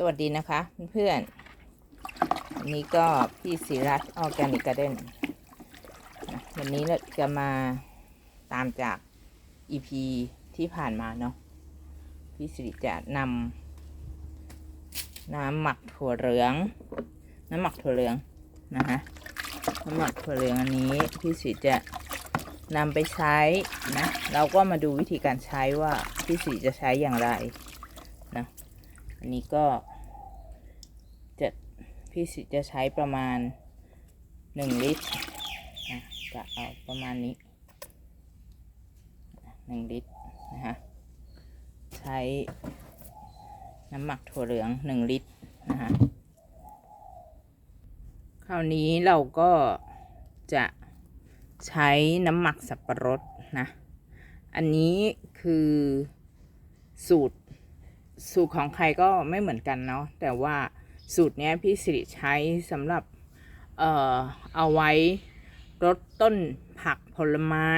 สวัสดีนะคะเพื่อนๆวันนี้ก็พี่ศิรัตออร์แกนิกการ์เด้นวันนี้เราจะมาตามจาก EP ที่ผ่านมาเนาะพี่สิริจะนำน้ำหมักถั่วเหลือง น้ำหมักถั่วเหลืองนะคะน้ำหมักถั่วเหลืองอันนี้พี่สิริจะนำไปใช้นะเราก็มาดูวิธีการใช้ว่าพี่สิริจะใช้อย่างไร อันนี้ก็ จะพี่สิจะใช้ประมาณหนึ่งลิตรนะจะเอาประมาณนี้หนึ่งลิตรนะคะใช้น้ำหมักถั่วเหลืองหนึ่งลิตรนะคะคราวนี้เราก็จะใช้น้ำหมักสับปะรดนะ อันนี้คือสูตร สูตรของใครก็ไม่เหมือนกันเนาะแต่ว่าสูตรนี้พี่สิริใช้สำหรับเอ่อเอาไว้รดต้นผักผลไม้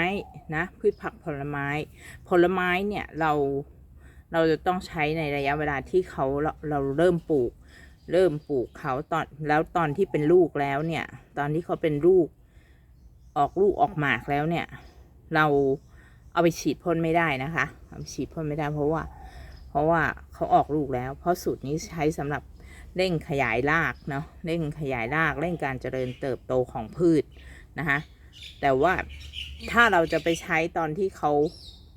นะพืชผักผลไม้ ผลไม้เนี่ยเราเราจะต้องใช้ในระยะเวลาที่เขาเราเราเริ่มปลูก เริ่มปลูกเขาตอนแล้วตอนที่เป็นลูกแล้วเนี่ย ตอนที่เขาเป็นลูก ออกลูกออกหมากแล้วเนี่ย เราเอาไปฉีดพ่นไม่ได้นะคะเอาไปฉีดพ่นไม่ได้เพราะว่า เพราะว่าเขาออกลูกแล้ว เพราะสูตรนี้ใช้สำหรับเร่งขยายรากเนาะเร่งขยายรากเร่งการเจริญเติบโตของพืชนะคะแต่ว่าถ้าเราจะไปใช้ตอนที่เขา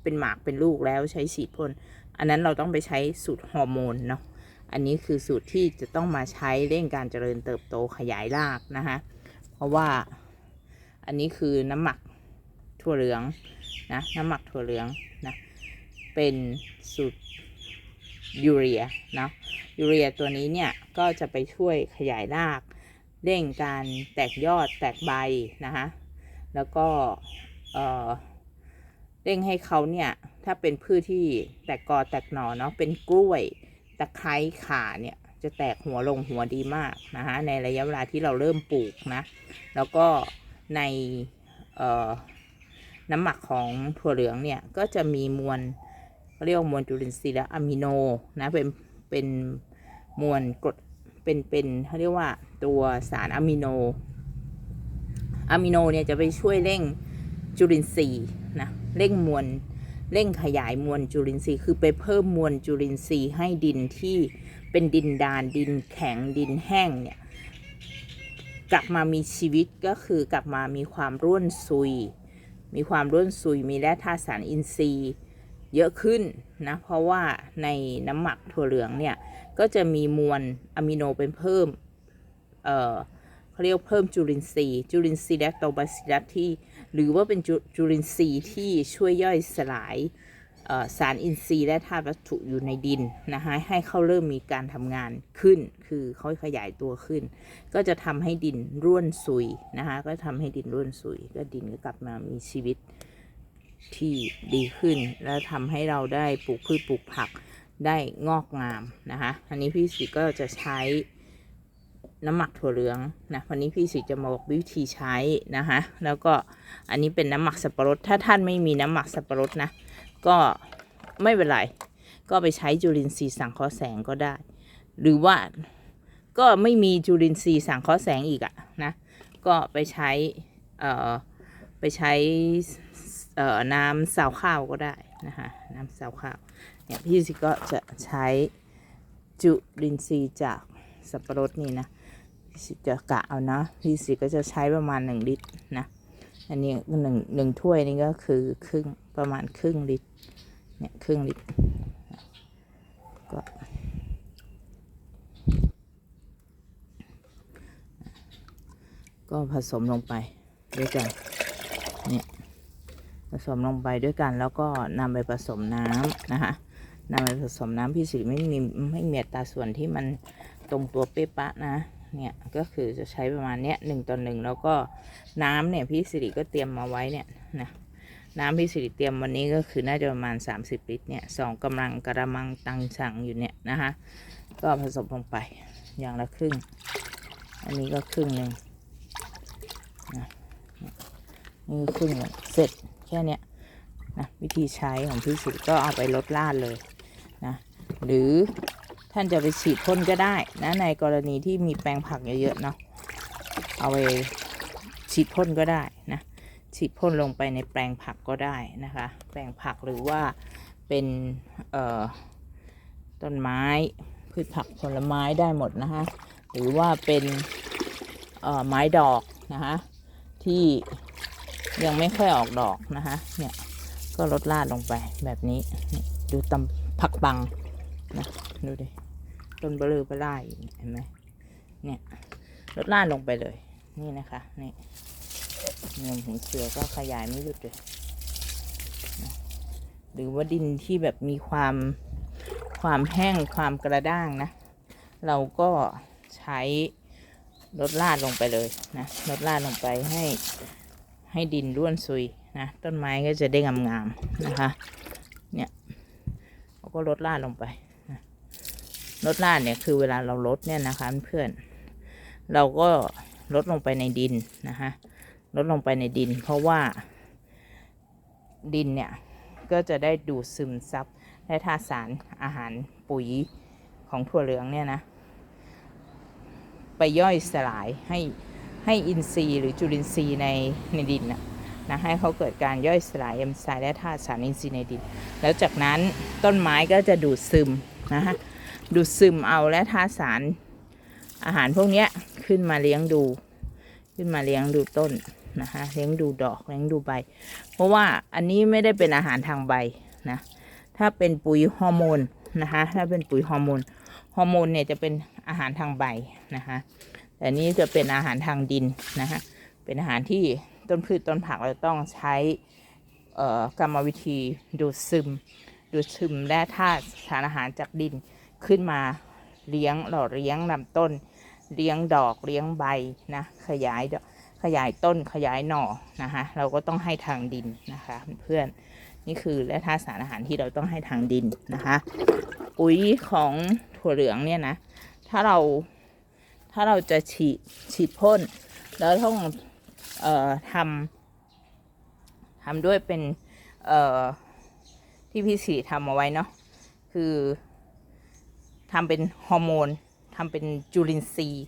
เป็นหมากเป็นลูกแล้วใช้ฉีดพ่นอันนั้นเราต้องไปใช้สูตรฮอร์โมนเนาะอันนี้คือสูตรที่จะต้องมาใช้เร่งการเจริญเติบโตขยายรากนะคะเพราะว่าอันนี้คือน้ำหมักถั่วเหลืองนะน้ำหมักถั่วเหลืองนะเป็นสูตร ยูเรียเนาะยูเรียตัวนี้เนี่ยก็จะไปช่วยขยายรากเร่งการแตกยอดแตกใบนะคะแล้วก็เอ่อเร่งให้เขาเนี่ยถ้าเป็นพืชที่แตกกอแตกหน่อเนาะเป็นกล้วยตะไคร้ข่าเนี่ยจะแตกหัวลงหัวดีมากนะคะในระยะเวลาที่เราเริ่มปลูกนะ แล้วก็ในน้ำหมักของถั่วเหลืองเนี่ยก็จะมีมวล เขาเรียกว่ามวลจุลินทรีย์และอะมิโนนะเป็นเป็นมวลกรดเป็นเป็นเขาเรียกว่าตัวสารอะมิโนอะมิโนเนี่ยจะไปช่วยเร่งจุลินทรีย์นะเร่งมวลเร่งขยายมวลจุลินทรีย์คือไปเพิ่มมวลจุลินทรีย์ให้ดินที่เป็นดินดานดินแข็งดินแห้งเนี่ยกลับมามีชีวิตก็คือกลับมามีความร่วนซุย มีความร่วนซุยมีแร่ธาตุสารอินทรีย์ เยอะขึ้นนะเพราะว่าในน้ำหมักถั่วเหลืองเนี่ยก็จะมีมวลอะมิโนเป็นเพิ่มเอ่อเขาเรียกเพิ่มจุลินทรีย์จุลินทรีย์แลคโตบาซิลัสที่ หรือว่าเป็นจุจุลินทรีย์ที่ช่วยย่อยสลายสารอินทรีย์และธาตุวัตถุอยู่ในดินนะคะให้เขาเริ่มมีการทำงานขึ้น คือเขาขยายตัวขึ้น ก็จะทำให้ดินร่วนซุยนะคะก็ทำให้ดินร่วนซุย ก็ดินก็กลับมามีชีวิต ที่ดีขึ้น แล้วทำให้เราได้ปลูกพืชปลูกผักได้งอกงามนะคะอันนี้พี่สิก็จะใช้น้ำหมักถั่วเหลืองนะวันนี้พี่สิจะมาบอกวิธีใช้นะคะแล้วก็อันนี้เป็นน้ำหมักสับปะรดถ้าท่านไม่มีน้ำหมักสับปะรดนะก็ไม่เป็นไรก็ไปใช้จุลินทรีย์สังเคราะห์แสงก็ได้ หรือว่าก็ไม่มีจุลินทรีย์สังเคราะห์แสงอีกอะนะก็ไปใช้เอ่อไปใช้ เอ่อน้ำซาวข้าวก็ได้นะคะน้ำซาวข้าวเนี่ยพี่สิก็จะใช้จุลินทรีย์จากสับปะรดนี่นะพี่สิจะกะเอานะพี่สิก็จะใช้ประมาณหนึ่งลิตรนะอันนี้หนึ่งหนึ่งถ้วยนี่ก็คือครึ่งประมาณครึ่งลิตรเนี่ยครึ่งลิตรก็ก็ผสมลงไปด้วยกันเนี่ย สมลงไปด้วยกัน แล้วก็นำไปผสมน้ำนะคะนำไปผสมน้ำพี่สิริไม่มีไม่มีตาส่วนที่มันตรงตัวเป๊ะปะนะเนี่ยก็คือจะใช้ประมาณเนี้ยหนึ่งต่อหนึ่งแล้วก็น้ำเนี่ยพี่สิริก็เตรียมมาไว้เนี่ยนะน้ำพี่สิริเตรียมวันนี้ก็คือน่าจะประมาณ 30 ลิตรเนี่ยสองกำลังกระมังตังสั่งอยู่เนี่ยนะคะก็ผสมลงไปอย่างละครึ่ง อันนี้ก็ครึ่งหนึ่งนะนี่ครึ่งเสร็จ แค่เนี้ยนะวิธีใช้ของพี่สุก็เอาไปลดลาดเลยนะหรือท่านจะไปฉีดพ่นก็ได้นะในกรณีที่มีแปลงผักเยอะๆเนาะเอาไปฉีดพ่นก็ได้นะฉีดพ่นลงไปในแปลงผักก็ได้นะคะ แปลงผักหรือว่าเป็นเอ่อต้นไม้พืชผักผลไม้ได้หมดนะคะ หรือว่าเป็นเอ่อไม้ดอกนะคะที่ ยังไม่ค่อยออกดอกนะคะ เนี่ย ก็ลดลาดลงไปแบบนี้ ดูตำผักบังนะ ดูดิ ต้นเบลือเบล่ายเห็นไหมเนี่ย ลดลานลงไปเลย นี่นะคะ นี่เงินหูเสือก็ขยายไม่หยุดเลยหรือว่าดินที่แบบมีความความแห้งความกระด้างนะ เราก็ใช้ลดลาดลงไปเลยนะลดลาดลงไปให้ ให้ดินร่วนซุยนะต้นไม้ก็จะได้งามๆนะคะ เนี่ยเราก็ลดลาดลงไปลดลาดเนี่ยคือเวลาเราลดเนี่ยนะคะเพื่อนเราก็ลดลงไปในดินนะคะลดลงไปในดิน เพราะว่าดินเนี่ยก็จะได้ดูดซึมซับและธาตุสารอาหารปุ๋ยของถั่วเหลืองเนี่ยนะ ไปย่อยสลายให้ ให้อินทรีย์หรือจุลินทรีย์ในในดินนะนะให้เขาเกิดการย่อยสลายเอนไซม์และธาตุสารอินทรีย์ในดิน แล้วจากนั้นต้นไม้ก็จะดูดซึมนะคะดูดซึมเอาและธาตุสารอาหารพวกนี้ขึ้นมาเลี้ยงดู ขึ้นมาเลี้ยงดูต้นนะคะเลี้ยงดูดอกเลี้ยงดูใบ เพราะว่าอันนี้ไม่ได้เป็นอาหารทางใบนะถ้าเป็นปุ๋ยฮอร์โมนนะคะถ้าเป็นปุ๋ยฮอร์โมนฮอร์โมนเนี่ยจะเป็นอาหารทางใบนะคะ แต่นี้จะเป็นอาหารทางดินนะคะเป็นอาหารที่ต้นพืชต้นผักเราต้องใช้กรรมวิธีดูดซึม ดูดซึมแร่ธาตุสารอาหารจากดินขึ้นมาเลี้ยงหล่อเลี้ยงลำต้น เลี้ยงดอกเลี้ยงใบนะขยายดอกขยายต้นขยายหน่อนะคะเราก็ต้องให้ทางดินนะคะเพื่อนนี่คือและธาตุสารอาหารที่เราต้องให้ทางดินนะคะปุ๋ยของถั่วเหลืองเนี่ยนะถ้าเรา ถ้าเราจะฉีดฉีดพ่น แล้วต้องเอ่อทำทำด้วยเป็นเอ่อที่พี่สีทำเอาไว้เนาะคือทำเป็นฮอร์โมนทำเป็นจุลินทรีย์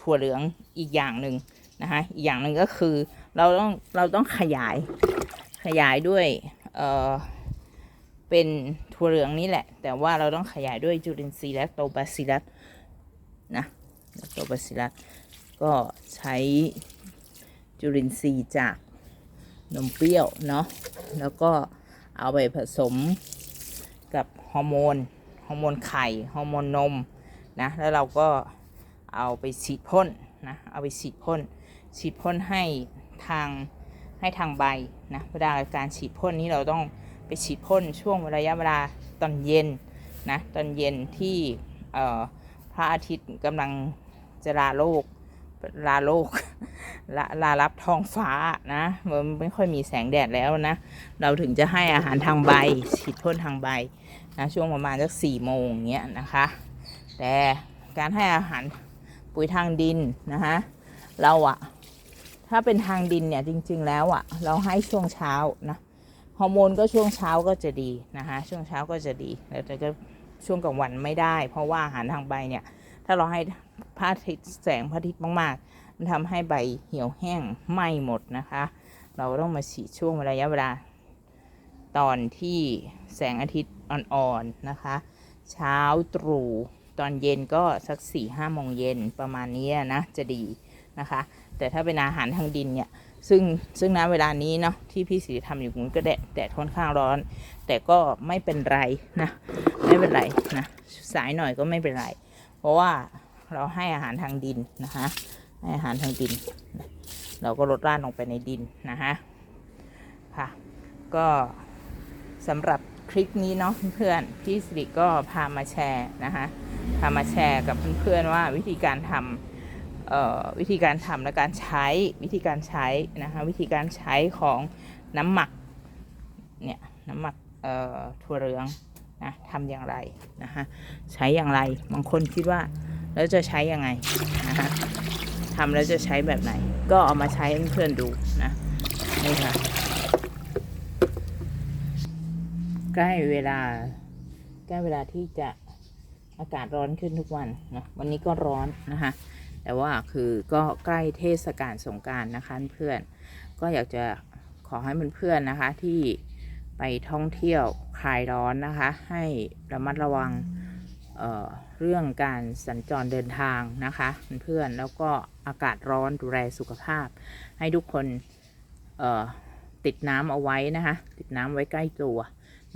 ถั่วเหลืองอีกอย่างหนึ่งนะคะอีกอย่างหนึ่งก็คือเราต้องเราต้องขยายขยายด้วยเอ่อเป็นถั่วเหลืองนี่แหละ แต่ว่าเราต้องขยายด้วยจุลินทรีย์และโตบาซิลัสนะ โตบาซิลัสก็ใช้จุลินทรีย์จากนมเปรี้ยวเนาะแล้วก็เอาไปผสมกับฮอร์โมนฮอร์โมนไข่ฮอร์โมนนมนะแล้วเราก็เอาไปฉีดพ่นนะเอาไปฉีดพ่นฉีดพ่นให้ทางให้ทางใบนะเวลาการฉีดพ่นนี้เราต้องไปฉีดพ่นช่วงระยะเวลาตอนเย็นนะตอนเย็นที่พระอาทิตย์กำลัง จะลาโลก ลาโลกลาลารับท้องฟ้านะมันไม่ค่อยมีแสงแดดแล้วนะ เราถึงจะให้อาหารทางใบฉีดพ่นทางใบนะช่วงประมาณสักสี่โมงเงี้ยนะคะ แต่การให้อาหารปุ๋ยทางดินนะคะเราอะถ้าเป็นทางดินเนี่ยจริง ๆ แล้วอะเราให้ช่วงเช้านะฮอร์โมนก็ช่วงเช้าก็จะดีนะคะช่วงเช้าก็จะดีแต่ก็ช่วงกลางวันไม่ได้ เพราะว่าอาหารทางใบเนี่ย ถ้าเราให้พระอาทิตย์แสงพระอาทิตย์มากๆ มันทำให้ใบเหี่ยวแห้งไหม้หมดนะคะ เราต้องมาฉีดช่วงระยะเวลา ตอนที่แสงอาทิตย์อ่อนๆนะคะ เช้าตรู่ตอนเย็นก็สัก4ี่ห้าโมงเย็นประมาณนี้นะจะดีนะคะ แต่ถ้าเป็นอาหารทางดินเนี่ยซึ่งซึ่งณเวลานี้เนาะที่พี่สีทำอยู่มันก็แดดแดดค่อนข้างร้อน แต่ก็ไม่เป็นไรนะ ไม่เป็นไรนะ สายหน่อยก็ไม่เป็นไร เพราะว่าเราให้อาหารทางดินนะคะให้อาหารทางดิน เราก็ลดร่าดลงไปในดินนะคะค่ะก็สำหรับคลิปนี้เนาะเพื่อนๆพี่สิริก็พามาแชร์นะคะพามาแชร์กับเพื่อนๆว่าวิธีการทำเอ่อวิธีการทำและการใช้วิธีการใช้นะคะวิธีการใช้ของน้ำหมักเนี่ยน้ำหมักเอ่อถั่วเหลือง นะทำอย่างไรนะคะใช้อย่างไรบางคนคิดว่าแล้วจะใช้ยังไงนะคะทำแล้วจะใช้แบบไหน ก็เอามาใช้ให้เพื่อนดูนะนี่ค่ะใกล้เวลาใกล้เวลาที่จะอากาศร้อนขึ้นทุกวันนะวันนี้ก็ร้อนนะคะแต่ว่าคือก็ใกล้เทศกาลสงการนะคะเพื่อนก็อยากจะขอให้เพื่อนๆนะคะที่ไปท่องเที่ยว คลายร้อนนะคะ ให้ระมัดระวังเเรื่องการสัญจรเดินทางนะคะเพื่อนๆแล้วก็อากาศร้อนดูแลสุขภาพ ให้ทุกคนติดน้ำเอาไว้นะคะ ติดน้ำไว้ใกล้ตัว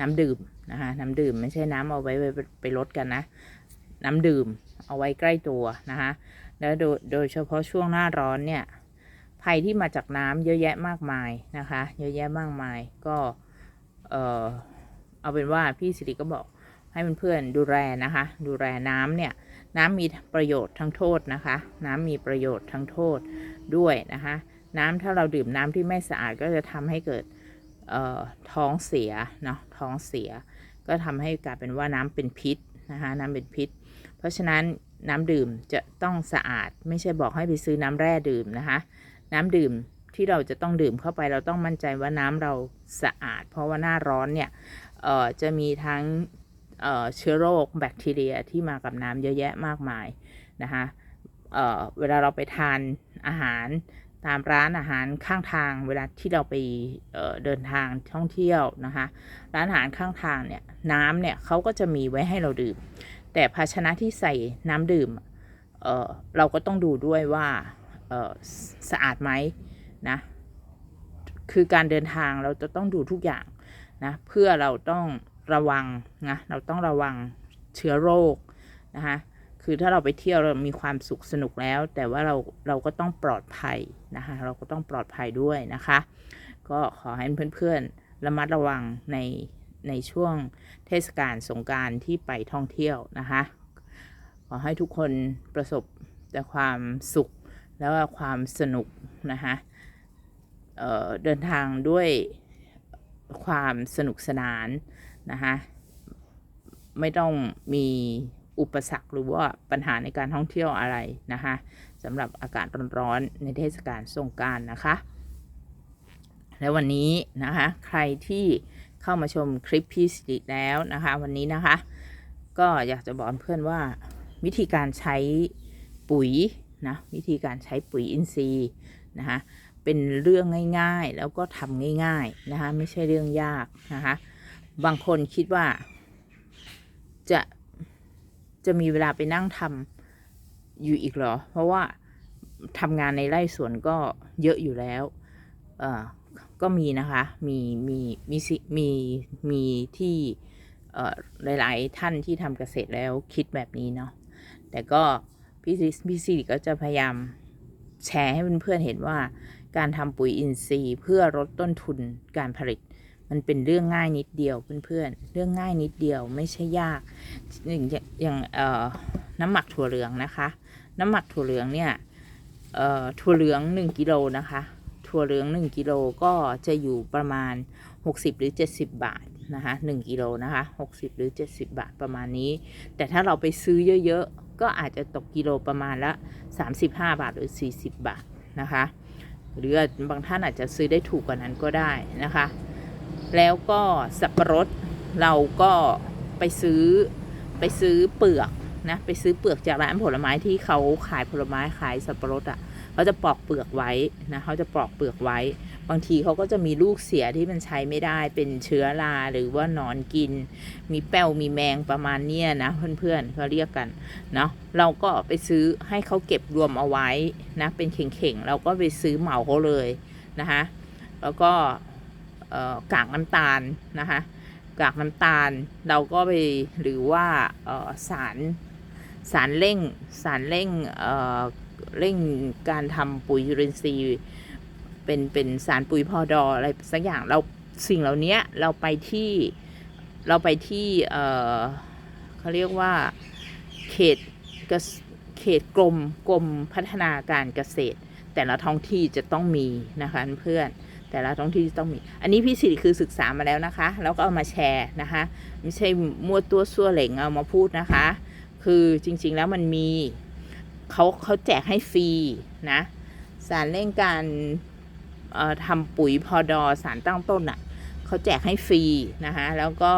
น้ำดื่มนะคะน้ำดื่มไม่ใช่น้ำเอาไว้ไปไปลดกันนะ น้ำดื่มเอาไว้ใกล้ตัวนะคะแล้วโดยโดยเฉพาะช่วงหน้าร้อนเนี่ยภัยที่มาจากน้ำเยอะแยะมากมายนะคะ เยอะแยะมากมายก็เออ เอาเป็นว่าพี่สิริก็บอกให้เพื่อนๆดูแลนะคะ ดูแลน้ำเนี่ยน้ำมีประโยชน์ทั้งโทษนะคะ น้ำมีประโยชน์ทั้งโทษด้วยนะคะ น้ำถ้าเราดื่มน้ำที่ไม่สะอาดก็จะทำให้เกิดเอ่อท้องเสียเนาะท้องเสีย ก็ทำให้กลายเป็นว่าน้ำเป็นพิษนะคะน้ำเป็นพิษ เพราะฉะนั้นน้ำดื่มจะต้องสะอาดไม่ใช่บอกให้ไปซื้อน้ำแร่ดื่มนะคะ น้ำดื่มที่เราจะต้องดื่มเข้าไปเราต้องมั่นใจว่าน้ำเราสะอาด เพราะว่าหน้าร้อนเนี่ย เอ่อจะมีทั้งเอ่อเชื้อโรคแบคทีเรียที่มากับน้ำเยอะแยะมากมายนะคะเอ่อเวลาเราไปทานอาหารตามร้านอาหารข้างทาง เวลาที่เราไปเเดินทางท่องเที่ยวนะคะร้านอาหารข้างทางเนี่ยน้ำเนี่ยเขาก็จะมีไว้ให้เราดื่ม แต่ภาชนะที่ใส่น้ำดื่มเเราก็ต้องดูด้วยว่าสะอาดไหมนะคือการเดินทางเราจะต้องดูทุกอย่าง นะเพื่อเราต้องระวังนะเราต้องระวังเชื้อโรคนะคะคือถ้าเราไปเที่ยวเรามีความสุขสนุกแล้ว แต่ว่าเราเราก็ต้องปลอดภัยนะคะเราก็ต้องปลอดภัยด้วยนะคะ ก็ขอให้เพื่อนๆระมัดระวังในในช่วงเทศกาลสงการที่ไปท่องเที่ยวนะคะขอให้ทุกคนประสบแต่ความสุขแล้วก็ความสนุกนะคะเเดินทางด้วย ความสนุกสนานนะคะไม่ต้องมีอุปสรรคหรือว่าปัญหาในการท่องเที่ยวอะไรนะคะสำหรับอากาศร้อนๆในเทศกาลสงการนะคะ แล้ววันนี้นะคะใครที่เข้ามาชมคลิปพี่สิริแล้วนะคะวันนี้นะคะ ก็อยากจะบอกเพื่อนว่าวิธีการใช้ปุ๋ยนะวิธีการใช้ปุ๋ยอินทรีย์นะคะ เป็นเรื่องง่ายๆ แล้วก็ทำง่ายๆนะคะไม่ใช่เรื่องยากนะคะบางคนคิดว่า จะจะมีเวลาไปนั่งทำอยู่อีกเหรอ เพราะว่าทำงานในไร่สวนก็เยอะอยู่แล้วเอ่อก็มีนะคะ มี มี มีมี มีที่เอ่อหลาย ๆ ท่านที่ทำเกษตรแล้วคิดแบบนี้เนาะ แต่ก็พี่ซิพี่ซีก็จะพยายามแชร์ให้เพื่อนๆเห็นว่า การทำปุ๋ยอินทรีย์เพื่อลดต้นทุนการผลิต มันเป็นเรื่องง่ายนิดเดียวเพื่อนๆ เรื่องง่ายนิดเดียวไม่ใช่ยากอย่างอย่างน้ำหมักถั่วเหลืองนะคะ น้ำหมักถั่วเหลืองเนี่ยถั่วเหลือง 1กิโลนะคะ ถั่วเหลือง 1กิโลก็จะอยู่ประมาณ 60 หรือ 70 บาทนะคะ1กิโลนะคะ60 หรือ 70 บาทประมาณนี้ แต่ถ้าเราไปซื้อเยอะๆ ก็อาจจะตกกิโลประมาณละ 35 บาทหรือ 40 บาทนะคะ หรือบางท่านอาจจะซื้อได้ถูกกว่านั้นก็ได้นะคะ แล้วก็สับปะรดเราก็ไปซื้อไปซื้อเปลือกนะไปซื้อเปลือกจากร้านผลไม้ที่เขาขายผลไม้ขายสับปะรดอะ่ะเขาจะปอกเปลือกไว้นะเขาจะปอกเปลือกไว้ บางทีเขาก็จะมีลูกเสียที่มันใช้ไม่ได้เป็นเชื้อราหรือว่านอนกิน มีแป้วมีแมงประมาณเนี้ยนะเพื่อนๆเขาเรียกกันเนาะเราก็ไปซื้อให้เขาเก็บรวมเอาไว้นะเป็นเข่งๆเราก็ไปซื้อเหมาเขาเลยนะคะแล้วก็กากน้ำตาลนะคะกากน้ำตาลเราก็ไปหรือว่าสารสารเร่งสารเร่งเอ่อเร่งการทำปุ๋ยจุลินทรีย์ เป็นเป็นสารปุ๋ยพอดออะไรสักอย่างเราสิ่งเหล่านี้เราไปที่เราไปที่เเขาเรียกว่าเขตเขตกรมกรมพัฒนาการเกษตร แต่ละท้องที่จะต้องมีนะคะเพื่อนแต่ละท้องที่ต้องมี อันนี้พี่สิริคือศึกษามาแล้วนะคะ แล้วก็เอามาแชร์นะคะ ไม่ใช่มั่วตัวซั่วเหล่งเอามาพูดนะคะ คือจริงๆแล้วมันมีเขาเขาแจกให้ฟรีนะ สารเร่งการ ทำปุ๋ยพอดอสารตั้งต้นอะเขาแจกให้ฟรีนะคะแล้วก็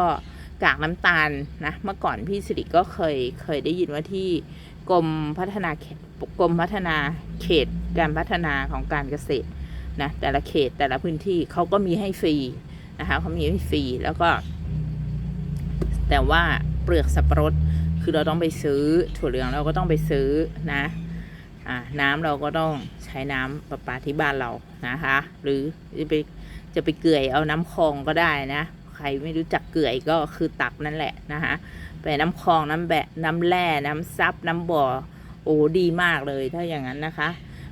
กากน้ำตาลนะเมื่อก่อนพี่สิริก็เคยเคยได้ยินว่าที่กรมพัฒนากรมพัฒนาเขตการพัฒนาของการเกษตรนะแต่ละเขตแต่ละพื้นที่เขาก็มีให้ฟรีนะคะเขามีให้ฟรีแล้วก็ แต่ว่าเปลือกสับปะรดคือเราต้องไปซื้อถั่วเหลืองเราก็ต้องไปซื้อนะอ่าน้ำเราก็ต้อง ช้น้ำประปาที่บ้านเรานะคะ หรือจะไปจะไปเกลื่อยเอาน้ำคลองก็ได้นะ ใครไม่รู้จักเกลื่อยก็คือตักนั่นแหละนะคะไปน้ำคลองน้ำแบะน้ำแร่น้ำซับน้ำบ่อโอ้ดีมากเลยถ้าอย่างนั้นนะคะ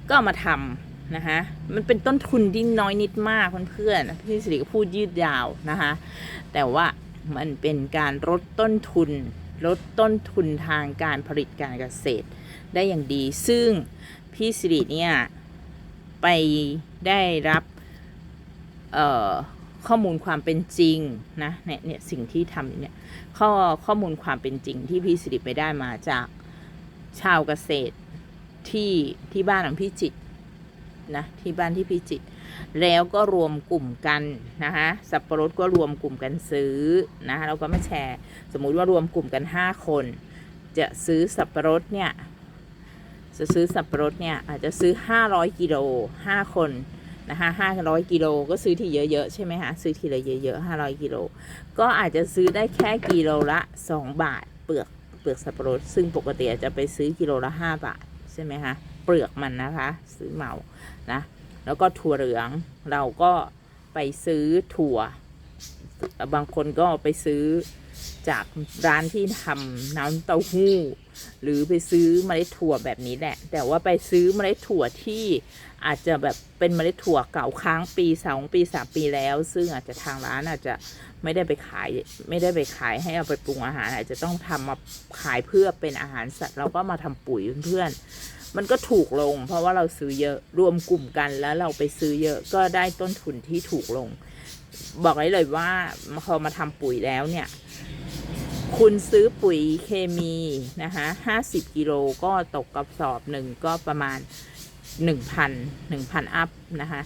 ก็มาทำนะคะ มันเป็นต้นทุนที่น้อยนิดมากเพื่อนๆพี่สิริก็พูดยืดยาวนะคะ แต่ว่ามันเป็นการลดต้นทุนลดต้นทุนทางการผลิตการเกษตรได้อย่างดี ซึ่ง พี่สิริเนี่ยไปได้รับข้อมูลความเป็นจริงนะเนี่ยเนี่ยสิ่งที่ทำเนี่ยข้อข้อมูลความเป็นจริงที่พี่สิริไปได้มาจากชาวเกษตรที่ที่บ้านของพี่จิตนะที่บ้านที่พี่จิต แล้วก็รวมกลุ่มกันนะคะสับปะรดก็รวมกลุ่มกันซื้อนะเราก็มาแชร์ สมมุติว่ารวมกลุ่มกัน 5 คน จะซื้อสับปะรดเนี่ย จะซื้อสับปะรดเนี่ยอาจจะซื้อ 500กิโล5 คนนะคะ500กิโลก็ซื้อที่เยอะๆใช่ไหมคะซื้อทีละเยอะๆ500กิโลก็อาจจะซื้อได้แค่กิโลละ 2 บาท เปลือกเปลือกสับปะรด ซึ่งปกติอาจจะไปซื้อกิโลละ 5 บาทใช่ไหมคะเปลือกมันนะคะ ซื้อเหมานะแล้วก็ถั่วเหลืองเราก็ไปซื้อถั่ว บางคนก็ไปซื้อ จากร้านที่ทำน้ำเต้าหู้ หรือไปซื้อเมล็ดถั่วแบบนี้แหละ แต่ว่าไปซื้อเมล็ดถั่วที่อาจจะแบบเป็นเมล็ดถั่วเก่าค้างปีสองปีสามปีแล้ว ซึ่งอาจจะทางร้านอาจจะไม่ได้ไปขายไม่ได้ไปขายให้เอาไปปรุงอาหาร อาจจะต้องทำมาขายเพื่อเป็นอาหารสัตว์เราก็มาทำปุ๋ยเพื่อนมันก็ถูกลง เพราะว่าเราซื้อเยอะรวมกลุ่มกันแล้วเราไปซื้อเยอะก็ได้ต้นทุนที่ถูกลง บอกได้เลยว่าพอมาทำปุ๋ยแล้วเนี่ย คุณซื้อปุ๋ยเคมีนะคะห้าสิบกิโลก็ตกกระสอบหนึ่งก็ประมาณหนึ่งพันหนึ่งพันอัพนะคะ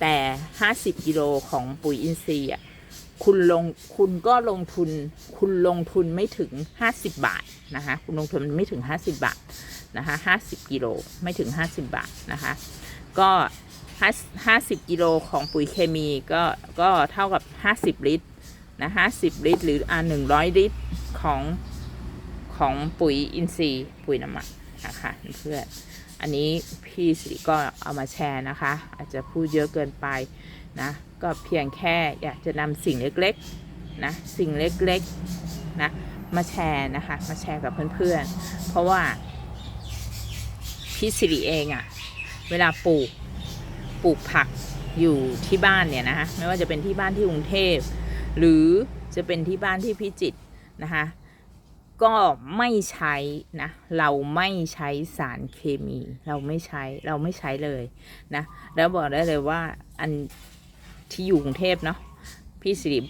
แต่ห้าสิบกิโลของปุ๋ยอินทรีย์อะคุณลงคุณก็ลงทุนคุณลงทุนไม่ถึงห้าสิบบาทนะคะคุณลงทุนไม่ถึงห้าสิบบาทนะคะห้าสิบกิโลไม่ถึงห้าสิบบาทนะคะก็ห้าสิบกิโลของปุ๋ยเคมีก็ก็เท่ากับห้าสิบลิตรนะห้าสิบลิตร หรืออ่าหนึ่งร้อยลิตร ของของปุ๋ยอินทรีย์ปุ๋ยน้ำมันนะคะเพื่อนอันนี้พี่สิริก็เอามาแชร์นะคะ อาจจะพูดเยอะเกินไปนะก็เพียงแค่อยากจะนำสิ่งเล็กๆนะสิ่งเล็กๆนะมาแชร์นะคะมาแชร์กับเพื่อนๆ เพราะว่าพี่สิริเองอะเวลาปลูกปลูกผักอยู่ที่บ้านเนี่ยนะคะไม่ว่าจะเป็นที่บ้านที่กรุงเทพ หรือจะเป็นที่บ้านที่พิจิตร นะคะก็ไม่ใช้นะ เราไม่ใช้สารเคมี เราไม่ใช้เราไม่ใช้เลยนะ แล้วบอกได้เลยว่าอันที่อยู่กรุงเทพเนาะพี่สิริ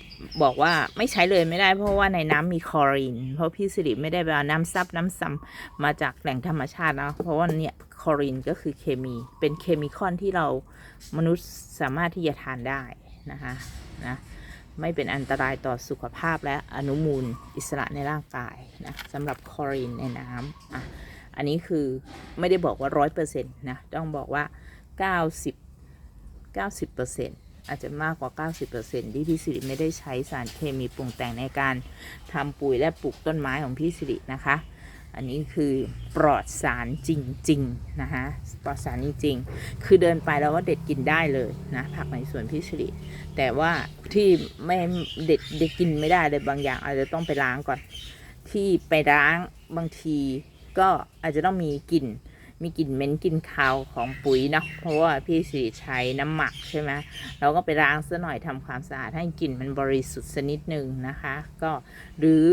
บอกว่าไม่ใช้เลยไม่ได้เพราะว่าในน้ำมีคลอรีน เพราะพี่สิริไม่ได้ไปเอาน้ำซับน้ำซัมมาจากแหล่งธรรมชาตินะเพราะว่าเนี่ยคลอรีนก็คือเคมีเป็นเคมีคอนที่เรามนุษย์สามารถที่จะทานได้นะคะนะ ไม่เป็นอันตรายต่อสุขภาพและอนุมูลอิสระในร่างกายนะสำหรับคลอรีนในน้ำอะอันนี้คือไม่ได้บอกว่าร้อยเปอร์เซ็นต์นะ ต้องบอกว่าเก้าสิบเก้าสิบเปอร์เซ็นต์อาจจะมากกว่า 90%ที่พี่สิริไม่ได้ใช้สารเคมีปรุงแต่งในการทำปุ๋ยและปลูกต้นไม้ของพี่สิรินะคะ อันนี้คือปลอดสารจริงๆนะคะปลอดสารจริงๆคือเดินไปแล้วก็เด็ดกินได้เลยนะผักในสวนพี่สิริแต่ว่าที่ไม่เด็ดเด็ดกินไม่ได้เลยบางอย่าง อาจจะต้องไปล้างก่อน ที่ไปล้างบางทีก็อาจจะต้องมีกลิ่นมีกลิ่นเหม็นกลิ่นคาวของปุ๋ยเนาะเพราะว่าพี่สิริใช้น้ำหมักใช่ไหมเราก็ไปล้างซะหน่อยทำความสะอาดให้กลิ่นมันบริสุทธิ์สักนิดหนึ่งนะคะ ก็หรือ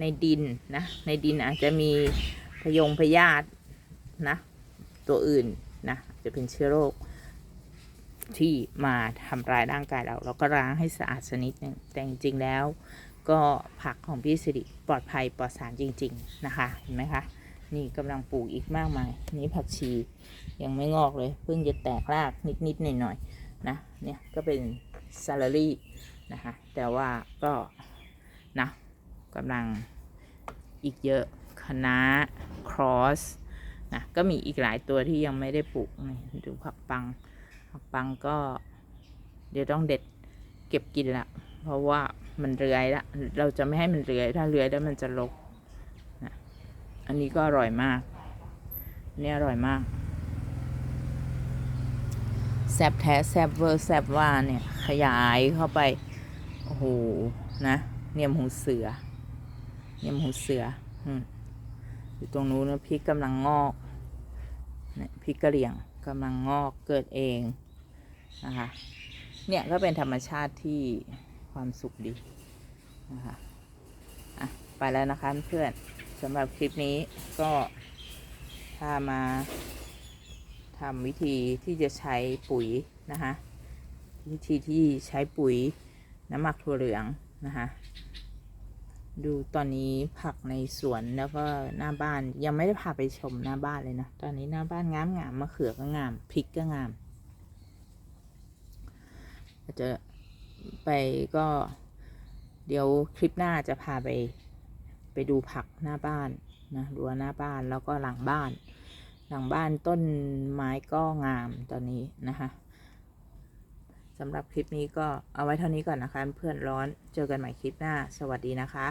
ในดินนะ ในดินอาจจะมีพยงพยาธินะ ตัวอื่นนะจะเป็นเชื้อโรคที่มาทำร้ายร่างกายเรา เราก็ล้างให้สะอาดสนิดนึงแต่จริงๆแล้ว ก็ผักของพี่สิริปลอดภัยปลอดสารจริง ๆ นะคะ เห็นไหมคะ นี่กำลังปลูกอีกมากมาย นี่ผักชียังไม่งอกเลย เพิ่งจะแตกรากนิดๆหน่อยๆนะเนี่ยก็เป็นซาลารี่นะคะ แต่ว่าก็นะ กำลังอีกเยอะคะน้าครอสนะก็มีอีกหลายตัวที่ยังไม่ได้ปลูกดูผักปังผักปังก็ เดี๋ยวต้องเด็ดเก็บกินละ เพราะว่ามันเรือยละเราจะไม่ให้มันเรือยถ้าเรือยแล้วมันจะลกนะอันนี้ก็อร่อยมากเนี่ยอร่อยมากแซบแท้แซบเวอร์แซบว่าเนี่ย ขยายเข้าไป โอ้โห นะ เนียมหูเสือ ยมหูเสืออยู่ตรงนู้นนะพริกกำลังงอกเนี่ยพริกกระเหรี่ยงกำลังงอกเกิดเองนะคะ เนี่ยก็เป็นธรรมชาติที่ความสุขดีนะคะอะไปแล้วนะคะเพื่อนสำหรับคลิปนี้ก็ถ้ามาทำวิธีที่จะใช้ปุ๋ยนะคะวิธีที่ใช้ปุ๋ยน้ำหมักถั่วเหลืองนะคะ ดูตอนนี้ผักในสวนแล้วก็หน้าบ้านยังไม่ได้พาไปชมหน้าบ้านเลยนะ ตอนนี้หน้าบ้านงามงามมะเขือก็งามพริกก็งามอาจจะไปก็เดี๋ยวคลิปหน้าจะพาไปไปดูผักหน้าบ้านนะดูหน้าบ้านแล้วก็หลังบ้าน หลังบ้านต้นไม้ก็งามตอนนี้นะคะสำหรับคลิปนี้ก็เอาไว้เท่านี้ก่อนนะคะ เพื่อนร้อนเจอกันใหม่คลิปหน้า สวัสดีนะคะ